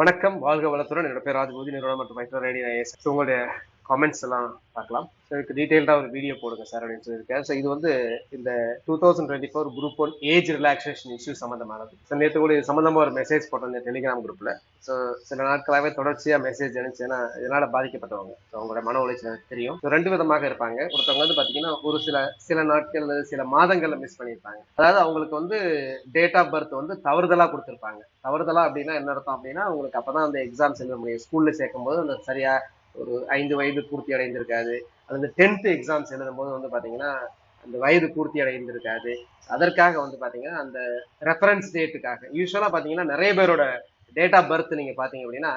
வணக்கம். வாழ்க வளத்துடன். என்னோட பேர் ராஜபூதி. நிறுவனம் மற்றும் மைக்ரோ ரேடியோ உங்களுடைய கமெண்ட்ஸ் எல்லாம் பார்க்கலாம். ஸோ இதுக்கு டீட்டெயில்டாக ஒரு வீடியோ போடுங்க சார் அப்படின்னு சொல்லியிருக்கேன். ஸோ இது வந்து இந்த two thousand twenty four group one age relaxation issue சம்மந்தமானது so நேற்று கூட இது சம்மந்தமாக ஒரு மெசேஜ் போட்டிருந்தேன் டெலிகிராம் குரூப்பில் ஸோ சில நாட்களாகவே தொடர்ச்சியாக மெசேஜ் அனுப்பிச்சுன்னா இதனால் பாதிக்கப்பட்டவங்க. ஸோ அவங்களோட மன உளைச்சல் தெரியும். ஸோ ரெண்டு விதமாக இருப்பாங்க. ஒருத்தவங்க வந்து பார்த்தீங்கன்னா ஒரு சில சில நாட்கள் அல்லது சில மாதங்களில் மிஸ் பண்ணியிருப்பாங்க. அதாவது அவங்களுக்கு வந்து டேட் ஆஃப் பர்த் வந்து தவறுதலாக கொடுத்துருப்பாங்க. தவறுதலாக அப்படின்னா என்ன அர்த்தம் அப்படின்னா அவங்களுக்கு அப்போ தான் அந்த எக்ஸாம்ஸ் எழுத முடியும். ஸ்கூலில் சேர்க்கும்போது அந்த சரியாக ஒரு ஐந்து வயது பூர்த்தி அடைந்திருக்காது. அல்லது டென்த் எக்ஸாம்ஸ் எழுதும் போது வந்து பார்த்தீங்கன்னா அந்த வயது பூர்த்தி அடைந்திருக்காது. அதற்காக வந்து பார்த்தீங்கன்னா அந்த ரெஃபரன்ஸ் டேட்டுக்காக யூஸ்வலாக பார்த்தீங்கன்னா நிறைய பேரோட டேட் ஆஃப் பர்த் நீங்கள் பார்த்தீங்க அப்படின்னா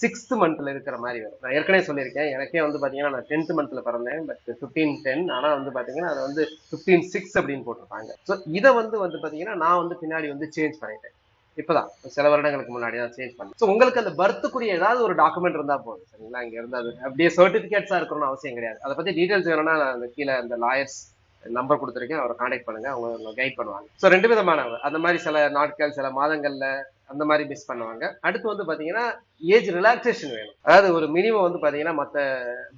சிக்ஸ்த் மந்த்தில் இருக்கிற மாதிரி வரும். நான் ஏற்கனவே சொல்லியிருக்கேன். எனக்கே வந்து பார்த்தீங்கன்னா நான் டென்த் மந்த்தில் பிறந்தேன். பட் ஃபிஃப்டீன் டென் ஆனால் வந்து பார்த்தீங்கன்னா அதை வந்து ஃபிஃப்டீன் சிக்ஸ் அப்படின்னு போட்டிருப்பாங்க. ஸோ இதை வந்து வந்து பார்த்தீங்கன்னா நான் வந்து பின்னாடி வந்து சேஞ்ச் பண்ணிட்டேன். இப்போதான். சில வருடங்களுக்கு முன்னாடி தான் சேஞ்ச் பண்ணேன். ஸோ உங்களுக்கு அந்த பர்த்துக்குரிய ஏதாவது ஒரு டாக்குமெண்ட் இருந்தால் போதும். சரிங்களா? இங்கே இருந்தால் அது அப்படியே சர்டிஃபிகேட்ஸாக இருக்கணும்னு அவசியம் கிடையாது. அதை பற்றி டீடைல்ஸ் வேணும்னா நான் அந்த கீழே அந்த லாயர்ஸ் நம்பர் கொடுத்துருக்கேன். அவரை காண்டாக்ட் பண்ணுங்க. அவங்க கைட் பண்ணுவாங்க. ஸோ ரெண்டு விதமானவர் அந்த மாதிரி சில நாட்கள் சில மாதங்கள்ல அந்த மாதிரி மிஸ் பண்ணுவாங்க. அடுத்து வந்து பார்த்தீங்கன்னா ஏஜ் ரிலாக்ஸேஷன் வேணும். அதாவது ஒரு மினிமம் வந்து பார்த்தீங்கன்னா மற்ற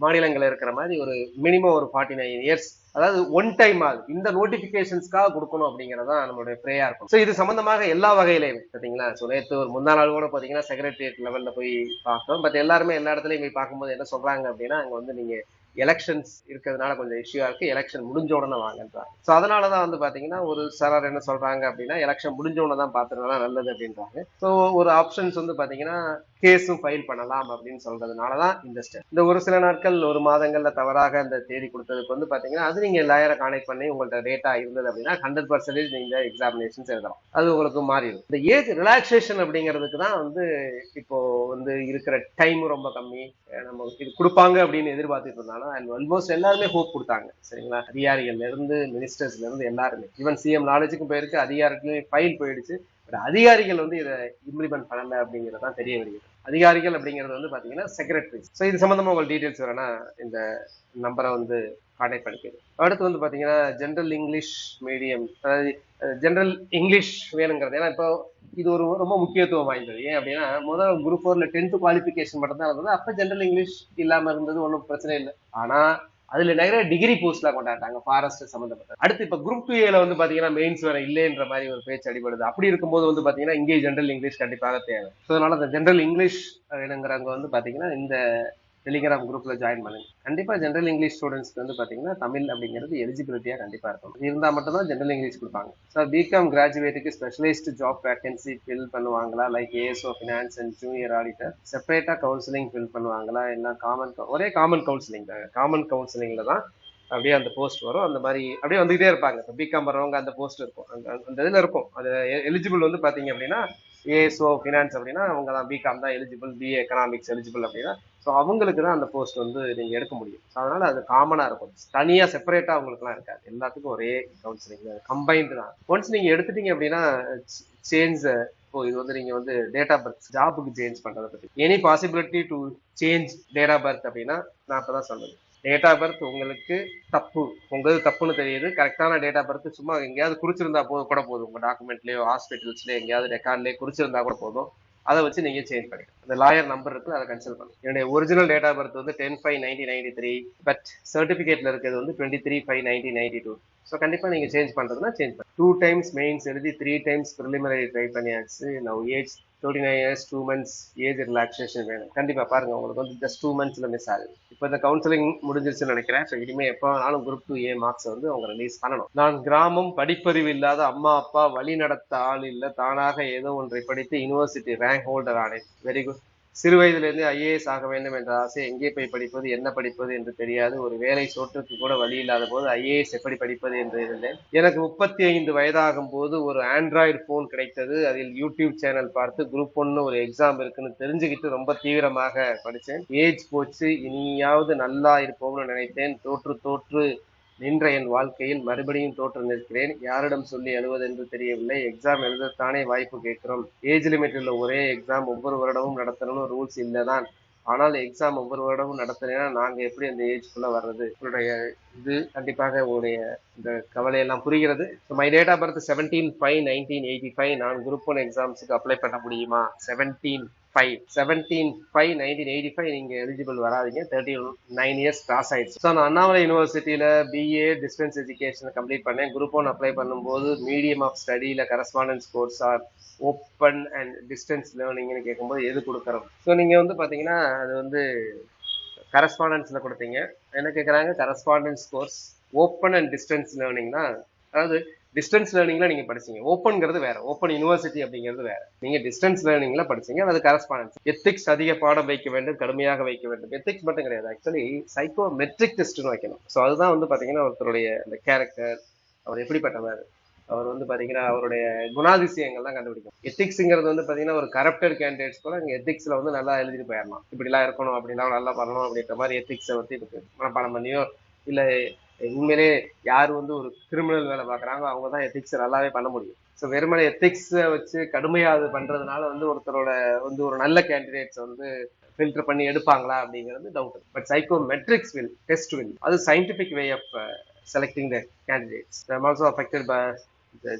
மாநிலங்களில் இருக்கிற மாதிரி ஒரு மினிமம் ஒரு ஃபார்ட்டி நைன் இயர்ஸ் அதாவது ஒன் டைம் ஆகுது. இந்த நோட்டிபிகேஷன்ஸ்க்காக கொடுக்கணும் அப்படிங்கறதா நம்மளுடைய ப்ரேயா இருக்கும். ஸோ இது சம்பந்தமாக எல்லா வகையிலையும் பார்த்தீங்களா ஸோ நேற்று ஒரு முந்தா நாள் கூட பார்த்தீங்கன்னா செக்ரட்டரியேட் லெவலில் போய் பார்த்தோம். பட் எல்லாருமே எல்லா இடத்துலையும் போய் பார்க்கும்போது என்ன சொல்றாங்க அப்படின்னா அங்கே வந்து நீங்கள் எலெக்ஷன்ஸ் இருக்கிறதுனால கொஞ்சம் இஷ்யூவா இருக்கு. எலெக்ஷன் முடிஞ்ச உடனே வாங்கன்றாங்க ஸோ அதனாலதான் வந்து பார்த்தீங்கன்னா ஒரு சிலர் என்ன சொல்றாங்க அப்படின்னா எலெக்ஷன் முடிஞ்ச உடனே தான் பார்த்துருந்தா நல்லது அப்படின்றாங்க. ஸோ ஒரு ஆப்ஷன்ஸ் வந்து பார்த்தீங்கன்னா கேஸும் ஃபைல் பண்ணலாம் அப்படின்னு சொல்றதுனாலதான் இந்த ஸ்டெப் இந்த ஒரு சில நாட்கள் ஒரு மாதங்களில் தவறாக அந்த தேதி கொடுத்ததுக்கு வந்து பார்த்தீங்கன்னா அது நீங்கள் லாயரை கானெக்ட் பண்ணி உங்கள்கிட்ட டேட்டா இருந்தது அப்படின்னா ஹண்ட்ரட் பர்சன்டேஜ் நீங்க எக்ஸாமினேஷன்ஸ் எழுதலாம். அது உங்களுக்கு மாறிடும். இந்த ஏஜ் ரிலாக்ஸேஷன் அப்படிங்கிறதுக்கு தான் வந்து இப்போ வந்து இருக்கிற டைமும் ரொம்ப கம்மி. நம்ம இது கொடுப்பாங்க அப்படின்னு எதிர்பார்த்துட்டு இருந்தாலும் ஆல்மோஸ்ட் எல்லாருமே ஹோப் கொடுத்தாங்க. சரிங்களா? அதிகாரிகள்ல இருந்து மினிஸ்டர்ஸ்ல இருந்து எல்லாருமே. ஈவன் சிஎம் நாலேஜுக்கும் போயிருக்கு அதிகாரிகளுமே ஃபைல் போயிடுச்சு. பட் அதிகாரிகள் வந்து இதை இம்ப்ளிமெண்ட் பண்ணல அப்படிங்கிறது தான் தெரிய வருகிறது. அதிகாரிகள் அப்படிங்கிறது வந்து பாத்தீங்கன்னா செக்ரட்டரி ஸோ இது சம்பந்தமா உங்களுக்கு டீடைல்ஸ் வேணா இந்த நம்பரை வந்து கான்டாக்ட் பண்ணிக்கிறது அடுத்து வந்து பாத்தீங்கன்னா ஜென்ரல் இங்கிலீஷ் மீடியம் அதாவது ஜென்ரல் இங்கிலீஷ் வேணுங்கிறது. ஏன்னா இப்போ இது ஒரு ரொம்ப முக்கியத்துவம் வாய்ந்தது. ஏன் அப்படின்னா முதல் குரூப் ஃபோரில் டென்த்து குவாலிஃபிகேஷன் மட்டும் தான் இருந்தது. அப்போ ஜென்ரல் இங்கிலீஷ் இல்லாமல் இருந்தது ஒன்றும் பிரச்சனை இல்லை. ஆனால் அதுல நிறைய டிகிரி போஸ்ட்லாம் கொண்டாட்டாங்க ஃபாரஸ்ட் சம்மந்தப்பட்ட அடுத்து இப்ப குரூப் டூ ஏல வந்து பாத்தீங்கன்னா மெயின்ஸ் வேற இல்லைன்ற மாதிரி ஒரு பேச்சு அடிபடுது. அப்படி இருக்கும்போது வந்து பாத்தீங்கன்னா இங்கே ஜென்ரல் இங்கிலீஷ் கண்டிப்பாக தேவை. ஸோ அதனால அந்த ஜென்ரல் இங்கிலீஷ் வேணுங்கிறவங்க வந்து பாத்தீங்கன்னா இந்த டெலிகிராம் குரூப்ல ஜாயின் பண்ணுங்க கண்டிப்பா ஜென்ரல் இங்கிலீஷ் ஸ்டூடெண்ட்ஸ்க்கு வந்து பாத்தீங்கன்னா தமிழ் அப்படிங்கிறது எலிஜிபிலிட்டியா கண்டிப்பா இருக்கும். இருந்தால் இருந்தா மட்டும் தான் ஜென்ரல் இங்கிலீஷ் கொடுப்பாங்க ஸோ பிகாம் கிராஜுவேட்டுக்கு ஸ்பெஷலிஸ்ட் ஜாப் வேகன்சி ஃபில் பண்ணுவாங்களா? Like ASO finance and junior auditor செப்பரேட்டா counselling fill பண்ணுவாங்களா? என்ன காமன் ஒரே காமன் கவுன்சிலிங் தான் காமன் கவுன்சிலிங்ல தான் அப்படியே அந்த போஸ்ட் வரும். அந்த மாதிரி அப்படியே வந்துகிட்டே இருப்பாங்க. இப்போ பிகாம் வர்றவங்க அந்த போஸ்ட் இருக்கும். அந்த அந்த இதில் இருக்கும். அது எலிஜிபிள் வந்து பார்த்தீங்க அப்படின்னா ஏஎஸ்ஓ ஃபினான்ஸ் அப்படின்னா அவங்க தான் பிகாம் தான் எலிஜிபிள் பிஏ எக்கனாமிக்ஸ் எலிஜிபிள் அப்படின்னா ஸோ அவங்களுக்கு தான் அந்த போஸ்ட் வந்து நீங்கள் எடுக்க முடியும். ஸோ அதனால அது காமனாக இருக்கும். தனியாக செப்பரேட்டாக அவங்களுக்குலாம் இருக்காது. எல்லாத்துக்கும் ஒரே கவுன்சிலிங் கம்பைன்டு தான். ஒன்ஸ் நீங்கள் எடுத்துட்டீங்க அப்படின்னா சேஞ்ச் இப்போ இது வந்து நீங்கள் வந்து டேட் ஆஃப் பர்த் ஜாபுக்கு சேஞ்ச் பண்ணுறதை பற்றி any possibility to change date of birth அப்படின்னா நான் இப்போ தான் சொன்னது டேட் ஆஃப் பர்த் உங்களுக்கு தப்பு. உங்களுக்கு தப்புன்னு தெரியுது. கரெக்டான டேட் ஆஃப் பர்த் சும்மா எங்கேயாவது குறிச்சிருந்தா போது கூட போதும். உங்க டாக்குமெண்ட்லயோ ஹாஸ்பிட்டல்ஸ்லயோ எங்கேயாவது ரெக்கார்ட்லேயே குறிச்சிருந்தா கூட போதும். அதை வச்சு நீங்க சேஞ்ச் பண்ணிக்கலாம். அந்த லாயர் நம்பர் இருக்கு அதை கன்சல்ட் பண்ணுங்க என்னுடைய ஒரிஜினல் டேட் ஆஃப் பர்த் வந்து ten five nineteen ninety three but சர்டிபிகேட்ல இருக்கிறது வந்து twenty three five nineteen ninety two so கண்டிப்பா நீங்க சேஞ்ச் பண்றதுன்னா சேஞ்ச் பண்ணு டூ டைம்ஸ் மெயின்ஸ் எழுதி த்ரீ டைம்ஸ் ப்ரிலிமினரி ட்ரை பண்ணியாச்சு. Now age thirty nine years two months age relaxation வேணும். கண்டிப்பாக பாருங்கள் உங்களுக்கு வந்து ஜஸ்ட் டூ மந்த்ஸில் மிஸ் ஆகுது. இப்போ இந்த கவுன்சிலிங் முடிஞ்சிருச்சுன்னு நினைக்கிறேன். ஸோ இனிமேல் எப்போ வேணாலும் குரூப் டூ ஏ மார்க்ஸ் வந்து அவங்க ரிலீஸ் பண்ணணும். நான் கிராமம் படிப்பறிவு இல்லாத அம்மா அப்பா வழி நடத்த ஆள் இல்லை. தானாக ஏதோ ஒன்றை படித்து யூனிவர்சிட்டி ரேங்க் ஹோல்டர் ஆனேன். வெரி குட் சிறு வயதிலிருந்து ஐஏஎஸ் ஆக வேண்டும் என்ற ஆசை எங்கே போய் படிப்பது என்ன படிப்பது என்று தெரியாது. ஒரு வேலை சோற்றுக்கு கூட வழி இல்லாத போது ஐஏஎஸ் எப்படி படிப்பது என்று இருந்தேன். எனக்கு முப்பத்தி ஐந்து வயதாகும் போது ஒரு ஆண்ட்ராய்டு போன் கிடைத்தது. அதில் யூடியூப் சேனல் பார்த்து குரூப் ஒன்னு ஒரு எக்ஸாம் இருக்குன்னு தெரிஞ்சுக்கிட்டு ரொம்ப தீவிரமாக படித்தேன். ஏஜ் போச்சு. இனியாவது நல்லா இருப்போம்னு நினைத்தேன். தோற்று தோற்று நின்ற என் வாழ்க்கையில் மறுபடியும் தோற்று நிற்கிறேன். யாரிடம் சொல்லி அழுவதென்று தெரியவில்லை. எக்ஸாம் எழுதத்தானே வாய்ப்பு கேட்கிறோம். ஏஜ் லிமிட் உள்ள ஒரே எக்ஸாம் ஒவ்வொரு வருடமும் நடத்தணும்னு ரூல்ஸ் இல்லைதான். ஆனால் எக்ஸாம் ஒவ்வொரு வருடமும் நடத்தினா நாங்க எப்படி அந்த ஏஜ்குள்ள வர்றது? உங்களுடைய இது கண்டிப்பாக உங்களுடைய இந்த கவலையெல்லாம் புரிகிறது. My date of birth seventeen five nineteen eighty five நான் குரூப் ஒன் எக்ஸாம்ஸுக்கு அப்ளை பண்ண முடியுமா? Seventeen five seventeen five nineteen eighty five நீங்கள் எலிஜிபிள் வராதீங்க. தேர்ட்டி நைன் இயர்ஸ் கிராஸ் ஆயிடுச்சு. ஸோ நான் அண்ணாமலை யூனிவர்சிட்டியில் பிஏ டிஸ்டன்ஸ் எஜுகேஷன் கம்ப்ளீட் பண்ணேன். குரூப் ஒன் அப்ளை பண்ணும்போது medium of ஸ்டடியில் correspondence course or open and distance லேர்னிங்னு கேட்கும்போது எது கொடுக்குறோம்? ஸோ நீங்கள் வந்து பார்த்தீங்கன்னா அது வந்து கரஸ்பாண்டன்ஸில் கொடுத்தீங்க. என்ன கேட்குறாங்க correspondence course open and distance லேர்னிங்னா அதாவது டிஸ்டன்ஸ் லேர்னிங்ல நீங்க படிச்சீங்க. ஓப்பன்ங்கிறது வேற. ஓப்பன் யூனிவர்சிட்டி அப்படிங்கிறது வேற. நீங்க டிஸ்டன்ஸ் லேர்னிங்ல படிச்சீங்க. அது கரஸ்பாண்டன்ஸ் எத்திக்ஸ் அதிக பாடம் வைக்க வேண்டும் கடுமையாக வைக்க வேண்டும். எத்திக்ஸ் மட்டும் கிடையாது. ஆக்சுவலி சைக்கோ மெட்ரிக் டெஸ்ட்னு வைக்கணும். ஸோ அதுதான் வந்து பாத்தீங்கன்னா ஒருத்தருடைய அந்த கேரக்டர் அவர் எப்படிப்பட்டவர்? அவர் வந்து பாத்தீங்கன்னா அவருடைய குணாதிசயங்கள்லாம் கண்டுபிடிக்கும் எத்திக்ஸ்ங்கிறது வந்து பாத்தீங்கன்னா ஒரு கரப்டட் கேண்டிடேட்ஸ் கூட நீங்க எத்திக்ஸ்ல வந்து நல்லா எழுதிட்டு போயிடலாம் இப்படிலாம் இருக்கணும் அப்படிலாம் நல்லா பண்ணணும் அப்படின்ற மாதிரி எத்திக்ஸை வந்து இதுக்கு மனப்பாடம் பண்ணியோ இல்லை உண்மையிலே யார் வந்து ஒரு கிரிமினல் வேலை பார்க்குறாங்க அவங்க தான் எத்திக்ஸ் நல்லாவே பண்ண முடியும். ஸோ வெறுமனை எத்திக்ஸை வச்சு கடுமையாக அது பண்ணுறதுனால வந்து ஒருத்தரோட வந்து ஒரு நல்ல கேண்டிடேட்ஸ் வந்து ஃபில்டர் பண்ணி எடுப்பாங்களா அப்படிங்கிறது doubt but psychometrics will test will அது scientific way of selecting the candidates I'm also affected by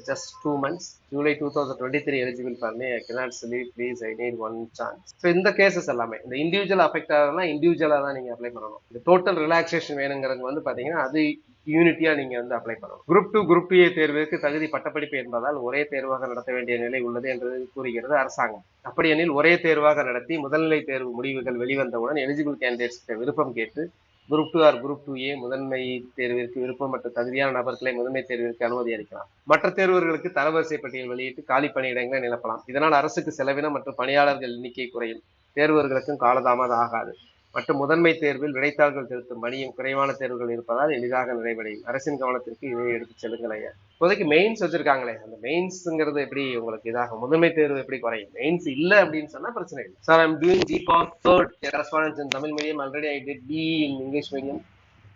just two months July two thousand twenty three eligible பண்ணி ஐ கனாட் சொல்லி please I need one chance so இந்த cases எல்லாமே இந்த individual affect ஆகுதுன்னா இண்டிவிஜுவலாக தான் நீங்கள் அப்ளை பண்ணணும். இந்த டோட்டல் ரிலாக்ஸேஷன் வேணுங்கிறது வந்து பார்த்தீங்கன்னா அது யூனிட்டியா நீங்க வந்து அப்ளை பண்ணணும். குரூப் டூ குரூப் ஏ தேர்விற்கு தகுதி பட்டப்படிப்பு என்பதால் ஒரே தேர்வாக நடத்த வேண்டிய நிலை உள்ளது என்று கூறுகிறது அரசாங்கம். அப்படியெனில் ஒரே தேர்வாக நடத்தி முதல்நிலை தேர்வு முடிவுகள் வெளிவந்தவுடன் எலிஜிபிள் கேண்டிடேட்ஸ் விருப்பம் கேட்டு group two or group two A முதன்மை தேர்விற்கு விருப்பம் மற்றும் தகுதியான நபர்களை முதன்மை தேர்விற்கு அனுமதி அளிக்கலாம். மற்ற தேர்வர்களுக்கு தரவரிசை பட்டியல் வெளியிட்டு காலி பணியிடங்களை நிரப்பலாம். இதனால் அரசுக்கு செலவினம் மற்றும் பணியாளர்கள் எண்ணிக்கை குறையும். தேர்வர்களுக்கும் காலதாமதம் ஆகாது. மற்றும் முதன்மை தேர்வில் விடைத்தாள்கள் திருத்தும் பணியும் குறைவான தேர்வுகள் இருப்பதால் எளிதாக நிறைவடையும். அரசின் கவனத்திற்கு இதை எடுத்துச் செல்லுங்கள் ஐயா. இப்போதைக்கு மெயின்ஸ் வச்சிருக்காங்களே அந்த மெயின்ஸ்ங்கிறது எப்படி உங்களுக்கு இதாகும் முதன்மை தேர்வு எப்படி குறையும்? மெயின்ஸ் இல்ல அப்படின்னு சொன்னா பிரச்சனை இல்லை. Sir I'm doing G for third correspondence in Tamil medium already I did B in English medium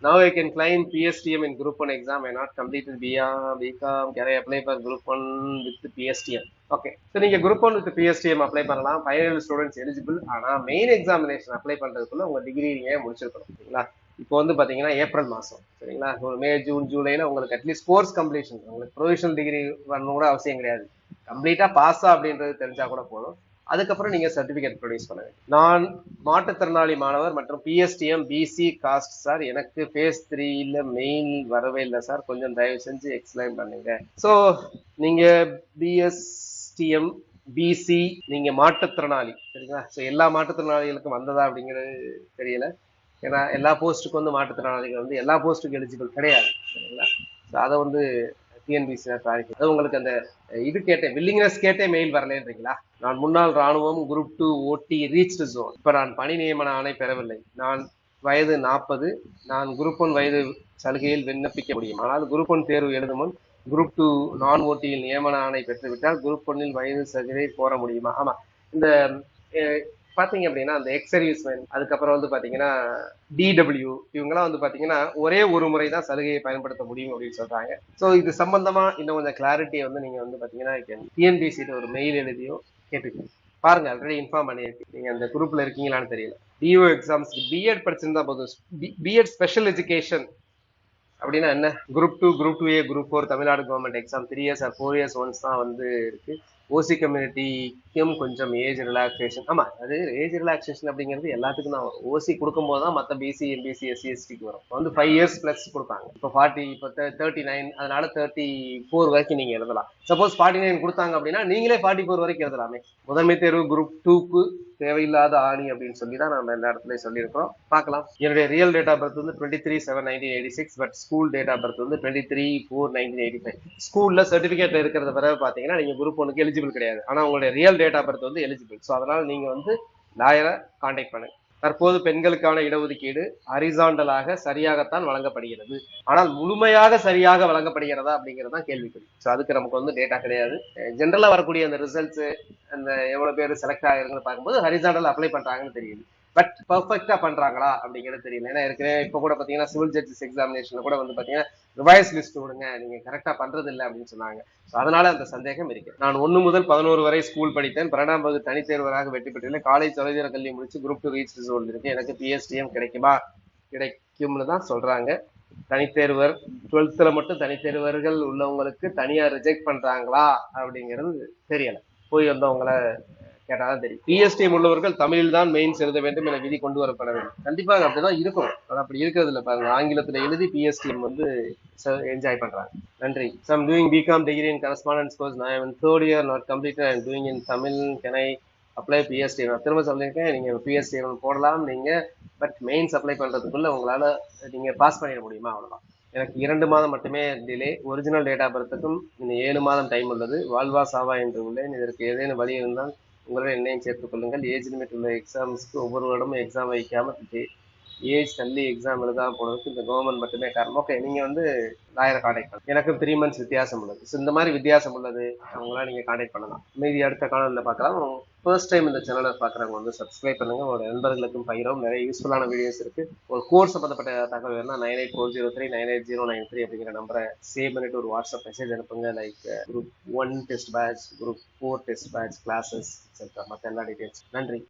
Now I can claim PSTM in Group 1 exam. I not completed பிஆ BCom. Can I apply for Group 1 with PSTM? Okay so நீங்க group one with PSTM apply பண்ணலாம். Final students eligible ஆனா main examination apply பண்றதுக்குள்ள உங்க degree நீங்கள் முடிச்சிருக்கணும். சரிங்களா? இப்போ வந்து பாத்தீங்கன்னா ஏப்ரல் மாசம். சரிங்களா? ஒரு மே ஜூன் ஜூலையில் உங்களுக்கு அட்லீஸ்ட் கோர்ஸ் கம்ப்ளீஷன் உங்களுக்கு ப்ரொவிஷனல் டிகிரி வரணும் கூட அவசியம் கிடையாது. கம்ப்ளீட்டா பாஸா அப்படின்றது தெரிஞ்சா கூட போதும். அதுக்கப்புறம் நீங்க சர்டிபிகேட் ப்ரொடியூஸ் பண்ணுங்க. நான் மாற்றுத்திறனாளி மாணவர் மற்றும் பிஎஸ்டிஎம் பிசி காஸ்ட் சார் எனக்கு ஃபேஸ் த்ரீல மெயின் வரவே இல்லை சார் கொஞ்சம் தயவு செஞ்சு எக்ஸ்பிளைன் பண்ணுங்க. ஸோ நீங்க பிஎஸ்டிஎம் பிசி நீங்க மாற்றுத்திறனாளி. சரிங்களா? ஸோ எல்லா மாற்றுத்திறனாளிகளுக்கும் வந்ததா அப்படிங்கிறது தெரியல. ஏன்னா எல்லா போஸ்ட்டுக்கும் வந்து மாற்றுத்திறனாளிகள் வந்து எல்லா போஸ்ட்டுக்கும் எலிஜிபிள் கிடையாது. சரிங்களா? ஸோ அதை வந்து டிஎன்பிசி அது உங்களுக்கு அந்த இது கேட்டேன் வில்லிங்னஸ் கேட்டே மெயில் வரலன்றீங்களா? நான் முன்னாள் ராணுவம் குரூப் டூ ஓட்டி ரீச் ஜோன் இப்ப நான் பணி நியமன ஆணை பெறவில்லை. நான் வயது நாற்பது நான் குரூப் ஒன் வயது சலுகையில் விண்ணப்பிக்க முடியும். ஆனால் குரூப் ஒன் தேர்வு எழுதும் முன் குரூப் டூ நான் ஓட்டியில் நியமன ஆணை பெற்றுவிட்டால் குரூப் ஒன்னில் வயது சலுகை கோர முடியுமா? ஆமா. இந்த பாத்தீங்க அப்படின்னா அந்த எக்ஸ் சர்வீஸ்மேன் அதுக்கப்புறம் வந்து பாத்தீங்கன்னா டிடபிள்யூ இவங்கெல்லாம் வந்து பாத்தீங்கன்னா ஒரே ஒரு முறை தான் சலுகையை பயன்படுத்த முடியும் அப்படின்னு சொல்றாங்க. ஸோ இது சம்பந்தமா இன்னும் கொஞ்சம் கிளாரிட்டியை வந்து நீங்க வந்து பாத்தீங்கன்னா டிஎன்பிசியில ஒரு மெயில் எழுதியோ கேட்டுக்கோங்க. பாருங்க ஆல்ரெடி இன்ஃபார்ம் பண்ணியிருக்கு நீங்க அந்த குரூப்ல இருக்கீங்களான்னு தெரியல. டிஓ எக்ஸாம்ஸ்க்கு பிஎட் படிச்சிருந்தா போதும். பிஎட் ஸ்பெஷல் எஜுகேஷன் அப்படின்னா என்ன? Group two group two A group four Tamil Nadu government exam three years or four years once தான் வந்து இருக்கு. ஓசி கம்யூனிட்டிக்கும் கொஞ்சம் ஏஜ் ரிலாக்ஸேஷன் ஆமா அது ஏஜ் ரிலாக்ஸேஷன் அப்படிங்கிறது எல்லாத்துக்கும் தான் வரும் ஓசி கொடுக்கும்போது தான் மற்ற பிசி எம்பிசி எஸ்சி எஸ்டிக்கு வரும். வந்து ஃபைவ் இயர்ஸ் பிளஸ் கொடுப்பாங்க. இப்போ ஃபார்ட்டி இப்போ தேர்ட்டி நைன் அதனால தேர்ட்டி ஃபோர் வரைக்கும் நீங்க எழுதலாம். சப்போஸ் ஃபார்ட்டி நைன் கொடுத்தாங்க அப்படின்னா நீங்களே ஃபார்ட்டி ஃபோர் வரைக்கும் எழுதலாமே. முதன்மை தேர்வு குரூப் டூக்கு தேவையில்லாத ஆணி அப்படின்னு சொல்லி தான் நம்ம எல்லா இடத்துலயும் சொல்லியிருக்கிறோம். பார்க்கலாம். என்னுடைய ரியல் டேட் ஆஃப் பர்த் வந்து twenty three seven nineteen eighty six but school date of birth வந்து twenty three four nineteen eighty five ஸ்கூல்ல சர்டிஃபிகேட் இருக்கிறத பிறகு பாத்தீங்கன்னா நீங்க குரூப் ஒன்றுக்கு எலிஜிபிள் கிடையாது. ஆனா உங்களுடைய ரியல் டேட் ஆஃப் பர்த் வந்து எலிஜிபிள் ஸோ அதனால நீங்க வந்து லாயரை கான்டாக்ட் பண்ணுங்க. தற்போது பெண்களுக்கான இடஒதுக்கீடு ஹரிசாண்டலாக சரியாகத்தான் வழங்கப்படுகிறது. ஆனால் முழுமையாக சரியாக வழங்கப்படுகிறதா அப்படிங்கிறது தான் கேள்விக்குறி ஸோ அதுக்கு நமக்கு வந்து டேட்டா கிடையாது. ஜென்ரலா வரக்கூடிய அந்த ரிசல்ட்ஸ் அந்த எவ்வளவு பேர் செலக்ட் ஆகிருக்குன்னு பார்க்கும்போது ஹரிசாண்டல் அப்ளை பண்றாங்கன்னு தெரியுது. பட் பர்ஃபெக்டா பண்றாங்களா அப்படிங்கிறது தெரியல. ஏன்னா இருக்கிற இப்போ கூட பாத்தீங்கன்னா சிவில் ஜட்ஜஸ் எக்ஸாமினேஷன்ல கூட வந்து பாத்தீங்கன்னா ரிவைஸ் லிஸ்ட் விடுங்க நீங்க கரெக்டா பண்றது இல்லை அப்படின்னு சொன்னாங்க. ஸோ அதனால அந்த சந்தேகம் இருக்கு. நான் ஒன்னு முதல் பதினோரு வரை ஸ்கூல் படித்தேன். பன்னெண்டாம் வகுப்பு தனித்தேர்வராக வெற்றி பெற்றுள்ளேன். காலேஜ் தொலைதூர கல்வி முடிச்சு குரூப் டூ ரீச் ரிசல்ட் இருக்கு. எனக்கு பிஎஸ்டிஎம் கிடைக்குமா? கிடைக்கும்னு தான் சொல்றாங்க. தனித்தேர்வர் டுவெல்த்ல மட்டும் தனித்தேர்வர்கள் உள்ளவங்களுக்கு தனியா ரிஜெக்ட் பண்றாங்களா அப்படிங்கிறது தெரியல. போய் வந்தவங்கள கேட்டாதான் தெரியும். பிஎஸ்டி உள்ளவர்கள் தமிழில் தான் மெயின்ஸ் எழுத வேண்டும் என விதி கொண்டு வரப்பட வேண்டும். கண்டிப்பாக அப்படிதான் இருக்கும். ஆனால் அப்படி இருக்கிறது இல்லை பாருங்க. ஆங்கிலத்தில் எழுதி பிஎஸ்டிஎம் வந்து என்ஜாய் பண்றாங்க. நன்றி. So i'm BCom bcom degree in correspondence course. Now i'm in third year not completed i'm doing in tamil. PST நான் திரும்ப சொல்லியிருக்கேன். நீங்கள் பிஎஸ்டி போடலாம் நீங்கள் பட் மெயின்ஸ் அப்ளை பண்ணுறதுக்குள்ள உங்களால் நீங்கள் பாஸ் பண்ணிட முடியுமா? அவ்வளோதான் எனக்கு இரண்டு மாதம் மட்டுமே டிலே ஒரிஜினல் டேட் ஆஃப் பர்த்துக்கும் இன்னும் ஏழு மாதம் டைம் உள்ளது. வாழ்வா சாவா என்று உள்ளேன். இதற்கு ஏதேனும் வழி இருந்தால் உங்களுடன் என்னையும் சேர்த்துக் கொள்ளுங்கள். ஏஜ் லிமிட் உள்ள எக்ஸாம்ஸ்க்கு ஒவ்வொரு வருடமும் எக்ஸாம் வைக்காம ஏஜ் தள்ளி எக்ஸாம் எழுதாம போனதுக்கு இந்த கவர்மெண்ட் மட்டுமே காரணம். ஓகே நீங்க வந்து லாயரை காண்டாக்ட் பண்ணுங்க எனக்கு த்ரீ மந்த்ஸ் வித்தியாசம் உள்ளது. ஸோ இந்த மாதிரி வித்தியாசம் உள்ளது அவங்களாம் நீங்க காண்டாக்ட் பண்ணலாம். மீதி அடுத்த காலத்தில் பார்க்கலாம். ஃபர்ஸ்ட் டைம் இந்த சேனலை பார்க்குறவங்க வந்து சப்ஸ்கிரைப் பண்ணுங்க. உங்களோட நண்பர்களுக்கும் பயிரும் நிறைய யூஸ்ஃபுல்லான வீடியோஸ் இருக்கு. ஒரு கோர்ஸ் சம்பந்தப்பட்ட தகவல் வேணா nine eight four zero three nine eight zero nine three அப்படிங்கிற நம்பரை சேவ் பண்ணிட்டு ஒரு வாட்ஸ்அப் மெசேஜ் அனுப்புங்க. Like group one test batch group four test batch classes etcetera மற்ற எல்லா டீட்டெயில்ஸ் நன்றி.